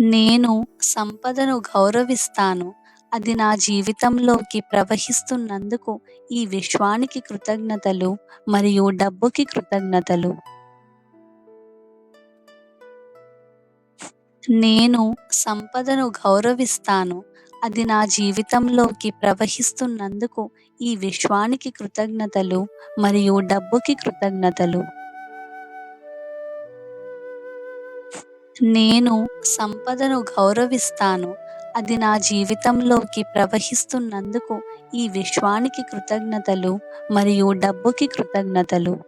నేను సంపదను గౌరవిస్తాను. అది నా జీవితంలోకి ప్రవహిస్తున్నందుకు ఈ విశ్వానికి కృతజ్ఞతలు మరియు డబ్బుకి కృతజ్ఞతలు. నేను సంపదను గౌరవిస్తాను. అది నా జీవితంలోకి ప్రవహిస్తున్నందుకు ఈ విశ్వానికి కృతజ్ఞతలు మరియు డబ్బుకి కృతజ్ఞతలు. నేను సంపదను గౌరవిస్తాను. అది నా జీవితంలోకి ప్రవహిస్తున్నందుకు ఈ విశ్వానికి కృతజ్ఞతలు మరియు డబ్బుకి కృతజ్ఞతలు.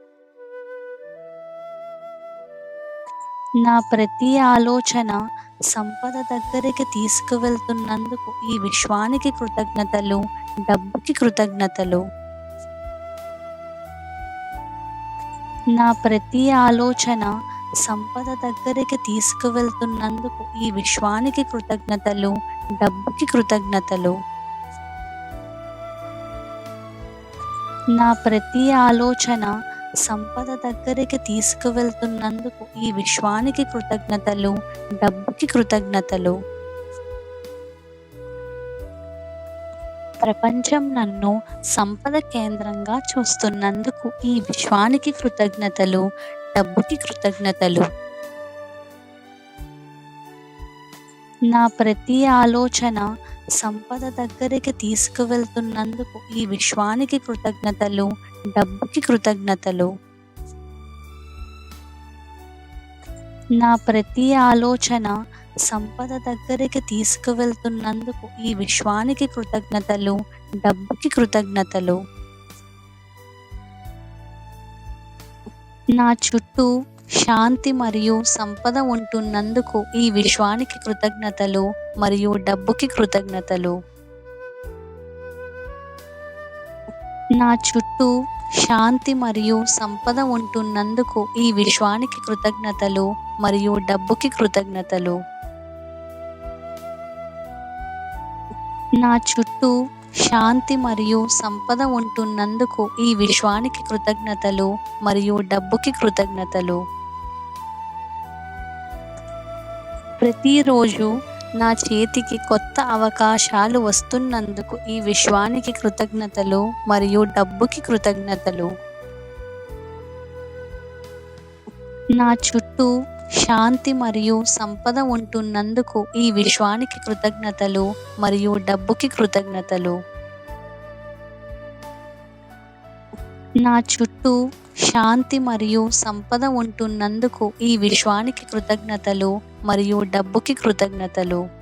నా ప్రతి ఆలోచన సంపద దగ్గరికి తీసుకువెళ్తున్నందుకు ఈ విశ్వానికి కృతజ్ఞతలు, డబ్బుకి కృతజ్ఞతలు. నా ప్రతి ఆలోచన సంపద దగ్గరికి తీసుకువెళ్తున్నందుకు ఈ విశ్వానికి కృతజ్ఞతలు, డబ్బుకి కృతజ్ఞతలు. నా ప్రతి ఆలోచన సంపద దగ్గరికి తీసుకువెళ్తున్నందుకు ఈ విశ్వానికి కృతజ్ఞతలు, డబ్బుకి కృతజ్ఞతలు. ప్రపంచం నన్ను సంపద కేంద్రంగా చూస్తున్నందుకు ఈ విశ్వానికి కృతజ్ఞతలు, డబ్బుకి కృతజ్ఞతలు. నా ప్రతి ఆలోచన సంపద దగ్గరికి తీసుకువెళ్తున్నందుకు ఈ విశ్వానికి కృతజ్ఞతలు, డబ్బుకి కృతజ్ఞతలు. నా ప్రతి ఆలోచన సంపద దగ్గరికి తీసుకువెళ్తున్నందుకు ఈ విశ్వానికి కృతజ్ఞతలు, డబ్బుకి కృతజ్ఞతలు. నా చుట్టూ శాంతి మరియు సంపద ఉంటున్నందుకు ఈ విశ్వానికి కృతజ్ఞతలు మరియు డబ్బుకి కృతజ్ఞతలు. నా చుట్టూ శాంతి మరియు సంపద ఉంటున్నందుకు ఈ విశ్వానికి కృతజ్ఞతలు మరియు డబ్బుకి కృతజ్ఞతలు. నా చుట్టూ శాంతి మరియు సంపద ఉంటున్నందుకు ఈ విశ్వానికి కృతజ్ఞతలు మరియు డబ్బుకి కృతజ్ఞతలు. ప్రతిరోజు నా చేతికి కొత్త అవకాశాలు వస్తున్నందుకు ఈ విశ్వానికి కృతజ్ఞతలు మరియు డబ్బుకి కృతజ్ఞతలు. నా చుట్టూ శాంతి మరియు సంపద ఉంటున్నందుకు ఈ విశ్వానికి కృతజ్ఞతలు మరియు డబ్బుకి కృతజ్ఞతలు. నా చుట్టూ శాంతి మరియు సంపద ఉంటున్నందుకు ఈ విశ్వానికి కృతజ్ఞతలు మరియు డబ్బుకి కృతజ్ఞతలు.